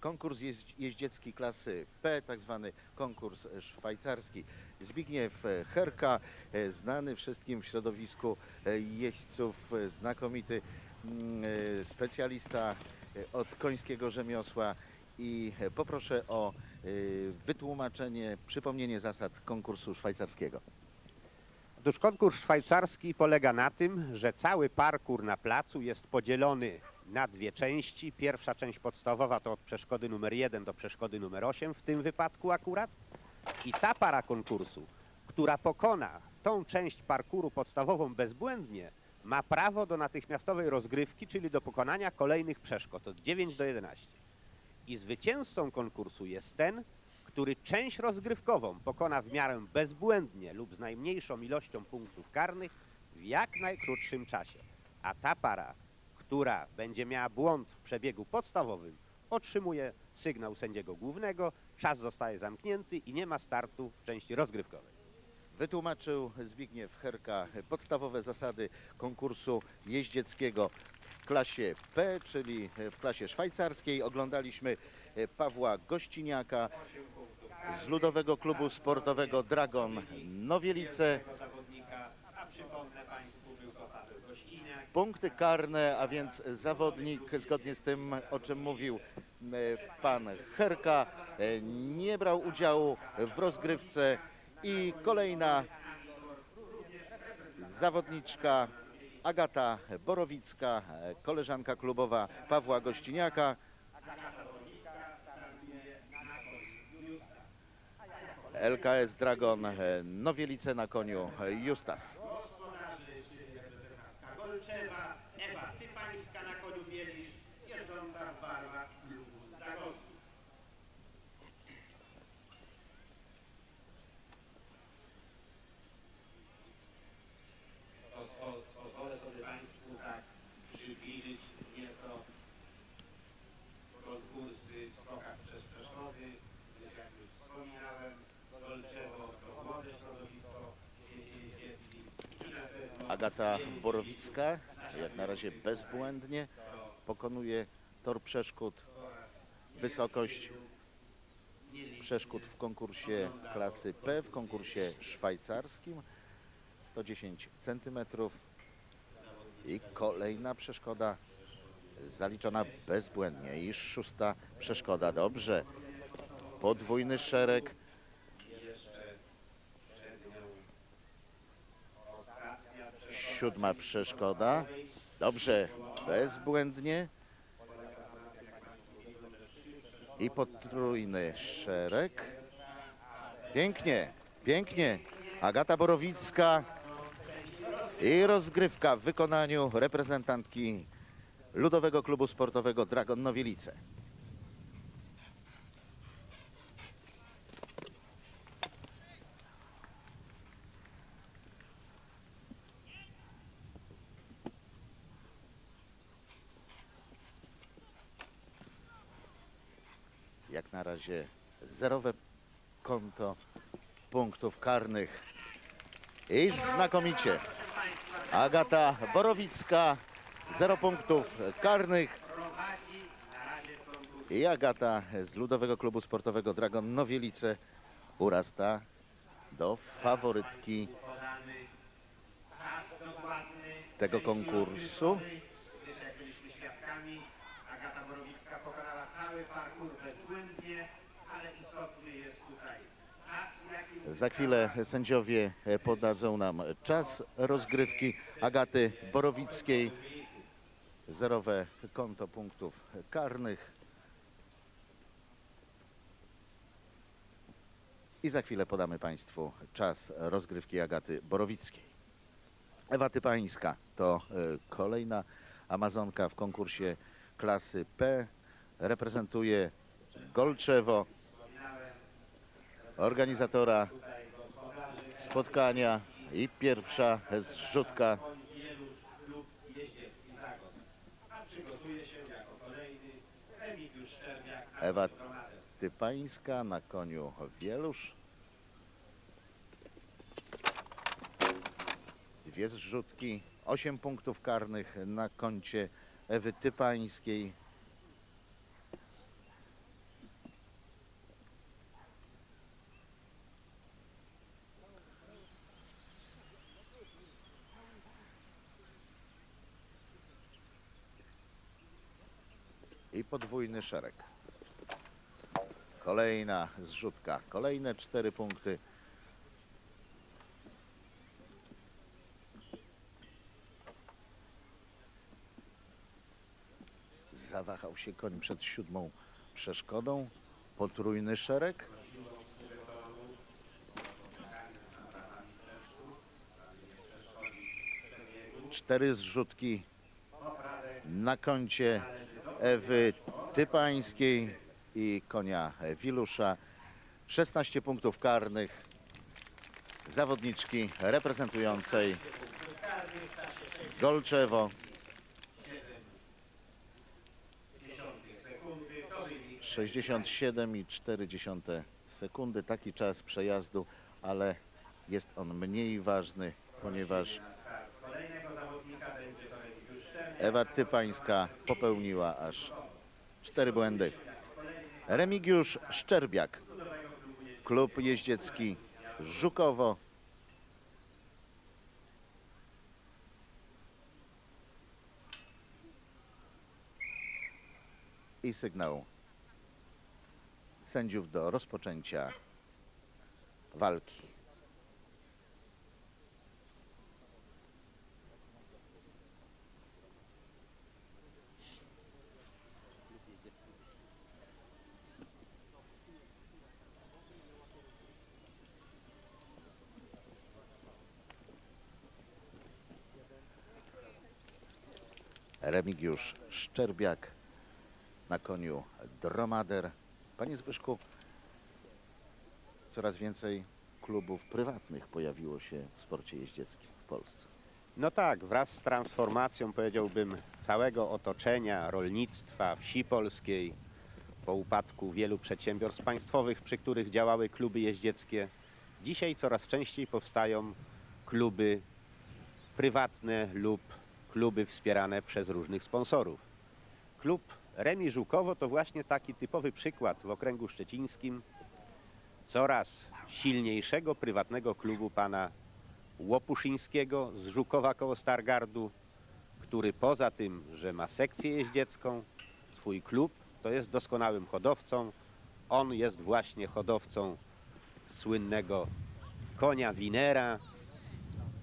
Konkurs jeździecki klasy P, tak zwany konkurs szwajcarski. Zbigniew Herka, e, znany wszystkim w środowisku jeźdźców, znakomity mm, e, specjalista e, od końskiego rzemiosła i poproszę o wytłumaczenie, przypomnienie zasad konkursu szwajcarskiego. Otóż konkurs szwajcarski polega na tym, że cały parkur na placu jest podzielony na dwie części. Pierwsza część podstawowa to od przeszkody numer 1 do przeszkody numer 8 w tym wypadku akurat. I ta para konkursu, która pokona tą część parkuru podstawową bezbłędnie, ma prawo do natychmiastowej rozgrywki, czyli do pokonania kolejnych przeszkód od 9 do 11. I zwycięzcą konkursu jest ten, który część rozgrywkową pokona w miarę bezbłędnie lub z najmniejszą ilością punktów karnych w jak najkrótszym czasie. A ta para, która będzie miała błąd w przebiegu podstawowym, otrzymuje sygnał sędziego głównego, czas zostaje zamknięty i nie ma startu w części rozgrywkowej. Wytłumaczył Zbigniew Herka podstawowe zasady konkursu jeździeckiego w klasie P, czyli w klasie szwajcarskiej. Oglądaliśmy Pawła Gościniaka z Ludowego Klubu Sportowego Dragon Nowielice. Punkty karne, a więc zawodnik, zgodnie z tym, o czym mówił e, pan Herka, e, nie brał udziału w rozgrywce i kolejna zawodniczka Agata Borowicka, e, koleżanka klubowa Pawła Gościniaka. LKS Dragon Nowielice na koniu Justas. Golczewa, Ewa Typańska na koniu Bielisz, jeżdżąca w barwach klubu Zagłosów. Pozwol- Pozwolę sobie Państwu tak przybliżyć nieco konkursy w skokach przez przeszkody. gdyż Jak już wspominałem, Golczewo to młode środowisko w świecie jeździeckim i na pewno Agata Borowicka, jak na razie bezbłędnie, pokonuje tor przeszkód, wysokość przeszkód w konkursie klasy P, w konkursie szwajcarskim. 110 cm i kolejna przeszkoda zaliczona bezbłędnie. I szósta przeszkoda, dobrze, podwójny szereg, siódma przeszkoda, dobrze, bezbłędnie i potrójny szereg. Pięknie, pięknie. Agata Borowicka i rozgrywka w wykonaniu reprezentantki Ludowego Klubu Sportowego Dragon Nowielice. Jak na razie zerowe konto punktów karnych. I znakomicie. Agata Borowicka, zero punktów karnych. I Agata z Ludowego Klubu Sportowego Dragon Nowielice urasta do faworytki tego konkursu. Agata Borowicka pokonała cały parkour bezbłędnie, ale istotny jest tutaj czas, jaki Za chwilę sędziowie e, podadzą nam czas rozgrywki Agaty Borowickiej. Zerowe konto punktów karnych. I za chwilę podamy Państwu czas rozgrywki Agaty Borowickiej. Ewa Typańska to e, kolejna Amazonka w konkursie klasy P. Reprezentuje Golczewo, organizatora spotkania i pierwsza zrzutka Ewa. Typańska na koniu Wielusz. Dwie zrzutki, 8 punktów karnych na koncie Ewy Typańskiej. Podwójny szereg. Kolejna zrzutka, kolejne cztery punkty. Zawahał się koń przed siódmą przeszkodą. Potrójny szereg. Cztery zrzutki na koncie Ewy Typańskiej i konia Wilusza. 16 punktów karnych zawodniczki reprezentującej Golczewo. sekundy. To wynik 67,4 sekundy. Taki czas przejazdu, ale jest on mniej ważny, ponieważ na start kolejnego zawodnika będzie to Remigiusz Szczerniak. Ewa Typańska popełniła aż cztery błędy. Remigiusz Szczerbiak, klub jeździecki Żukowo. I sygnał sędziów do rozpoczęcia walki. Remigiusz Szczerbiak na koniu Dromader. Panie Zbyszku, coraz więcej klubów prywatnych pojawiło się w sporcie jeździeckim w Polsce. No tak, wraz z transformacją powiedziałbym całego otoczenia rolnictwa, wsi polskiej, po upadku wielu przedsiębiorstw państwowych, przy których działały kluby jeździeckie, dzisiaj coraz częściej powstają kluby prywatne lub kluby wspierane przez różnych sponsorów. Klub Remi Żukowo to właśnie taki typowy przykład w okręgu szczecińskim coraz silniejszego prywatnego klubu pana Łopuszyńskiego z Żukowa koło Stargardu, który poza tym, że ma sekcję jeździecką, swój klub, to jest doskonałym hodowcą. On jest właśnie hodowcą słynnego konia Winera,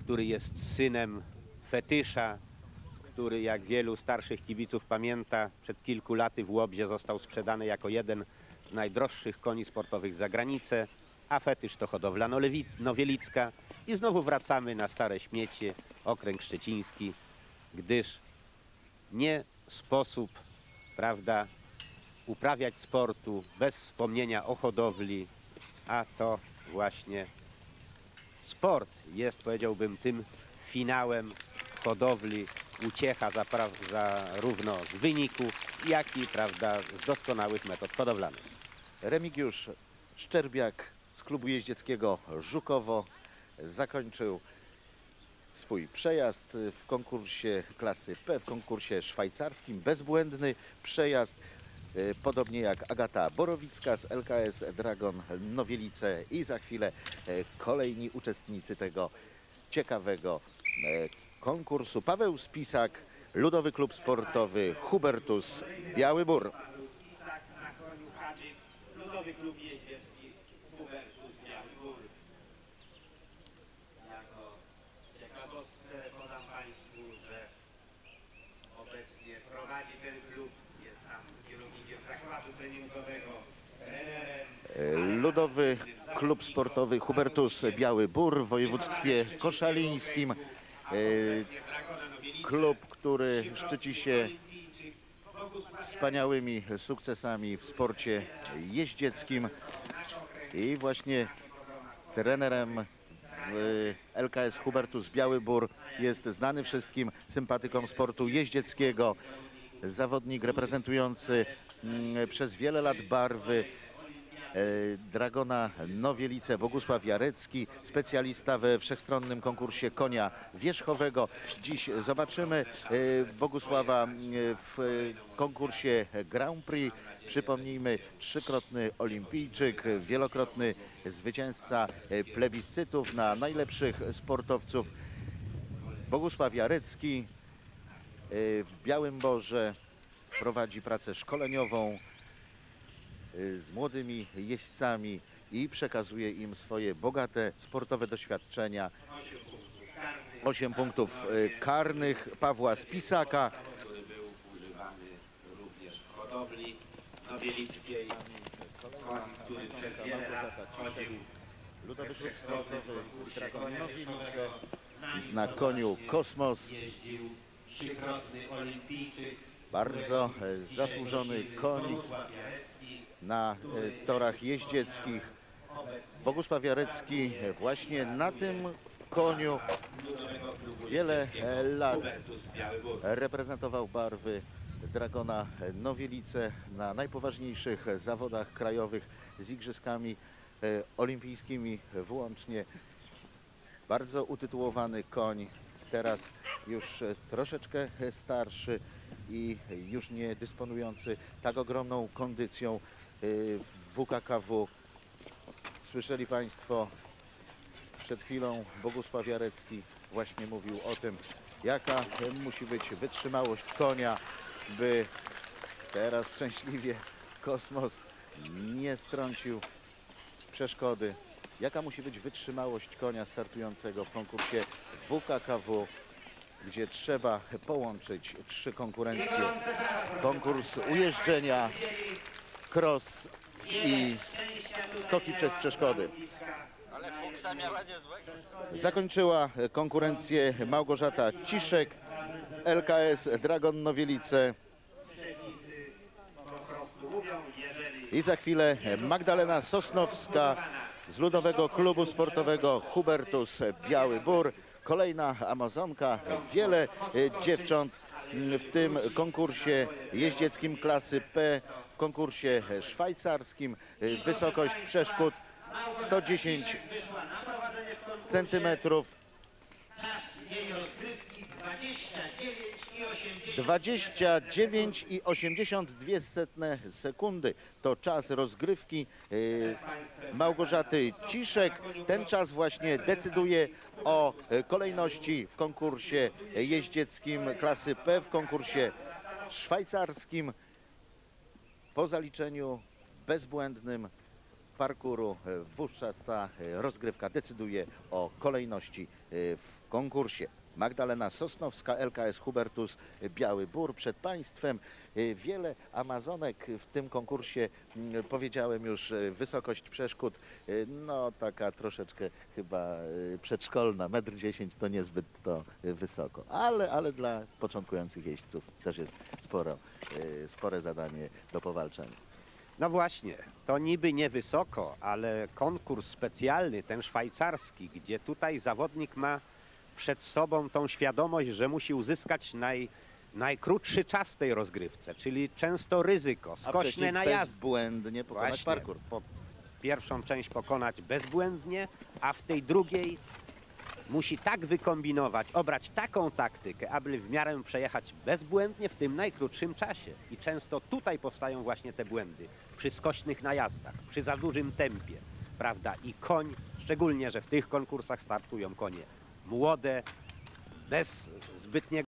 który jest synem fetysza, który jak wielu starszych kibiców pamięta, przed kilku laty w Łobzie został sprzedany jako jeden z najdroższych koni sportowych za granicę, a fetysz to hodowla Nowielicka. I znowu wracamy na stare śmiecie, okręg szczeciński, gdyż nie sposób, prawda, uprawiać sportu bez wspomnienia o hodowli, a to właśnie sport jest, powiedziałbym, tym finałem hodowli, uciecha zarówno z wyniku, jak i, prawda, z doskonałych metod hodowlanych. Remigiusz Szczerbiak z klubu jeździeckiego Żukowo zakończył swój przejazd w konkursie klasy P, w konkursie szwajcarskim. Bezbłędny przejazd, e, podobnie jak Agata Borowicka z LKS Dragon Nowielice i za chwilę e, kolejni uczestnicy tego ciekawego e, konkursu. Paweł Spisak, Ludowy Klub Sportowy Hubertus Biały Bór. Ludowy Klub Sportowy Hubertus Biały Bór w województwie koszalińskim. E. Klub, który szczyci się wspaniałymi sukcesami w sporcie jeździeckim i właśnie trenerem LKS Hubertus Biały Bór jest znany wszystkim sympatykom sportu jeździeckiego, zawodnik reprezentujący mm, przez wiele lat barwy Dragona Nowielice, Bogusław Jarecki, specjalista we wszechstronnym konkursie konia wierzchowego. Dziś zobaczymy e, Bogusława m, w e, konkursie Grand Prix. Przypomnijmy, trzykrotny olimpijczyk, wielokrotny zwycięzca e, plebiscytów na najlepszych sportowców. Bogusław Jarecki e, w Białym Borze prowadzi pracę szkoleniową z młodymi jeźdźcami i przekazuje im swoje bogate sportowe doświadczenia. Osiem punktów y, karnych Pawła Spisaka. który był używany również w hodowli nowielickiej. Koń, który przez wiele lat chodził Ludowy Klub Sportowy na koniu Kosmos. jeździł trzykrotny olimpijczyk. Bardzo e, zasłużony koń na e, torach jeździeckich. Bogusław Jarecki właśnie na tym koniu wiele e, lat reprezentował barwy Dragona Nowielice na najpoważniejszych zawodach krajowych z igrzyskami e, olimpijskimi włącznie. Bardzo utytułowany koń, teraz już troszeczkę starszy i już nie dysponujący tak ogromną kondycją WKKW. Słyszeli Państwo przed chwilą Bogusław Jarecki właśnie mówił o tym, jaka musi być wytrzymałość konia, by teraz szczęśliwie kosmos nie strącił przeszkody. Jaka musi być wytrzymałość konia startującego w konkursie WKKW, gdzie trzeba połączyć trzy konkurencje. Konkurs ujeżdżenia, cross i skoki przez przeszkody. Zakończyła konkurencję Małgorzata Ciszek, LKS Dragon Nowielice i za chwilę Magdalena Sosnowska z Ludowego Klubu Sportowego Hubertus Biały Bór. Kolejna Amazonka, wiele dziewcząt w tym konkursie jeździeckim klasy P, konkursie szwajcarskim. Wysokość przeszkód 110 wyszła na prowadzenie w konkursie, centymetrów. czas jej rozgrywki 29 i 80. 29 i 82 setne sekundy to czas rozgrywki y, Małgorzaty Ciszek. Ten czas właśnie decyduje o kolejności w konkursie jeździeckim klasy P, w konkursie szwajcarskim. Po zaliczeniu bezbłędnym parkuru wówczas ta y, rozgrywka decyduje o kolejności y, w konkursie. Magdalena Sosnowska, LKS Hubertus Biały Bór przed Państwem. Y, Wiele Amazonek w tym konkursie, mm, powiedziałem już, y, wysokość przeszkód, y, no taka troszeczkę chyba przedszkolna, metr 10 to niezbyt to wysoko, ale, ale dla początkujących jeźdźców też jest sporo, spore zadanie do powalczenia. No właśnie, to niby niewysoko, ale konkurs specjalny, ten szwajcarski, gdzie tutaj zawodnik ma przed sobą tą świadomość, że musi uzyskać naj, najkrótszy czas w tej rozgrywce, czyli często ryzyko, skośne najazdy. bezbłędnie pokonać Właśnie, parkur. Po pierwszą część pokonać bezbłędnie, a w tej drugiej musi tak wykombinować, obrać taką taktykę, aby w miarę przejechać bezbłędnie w tym najkrótszym czasie. I często tutaj powstają właśnie te błędy, przy skośnych najazdach, przy za dużym tempie, prawda? I koń, szczególnie, że w tych konkursach startują konie młode, bez zbytniego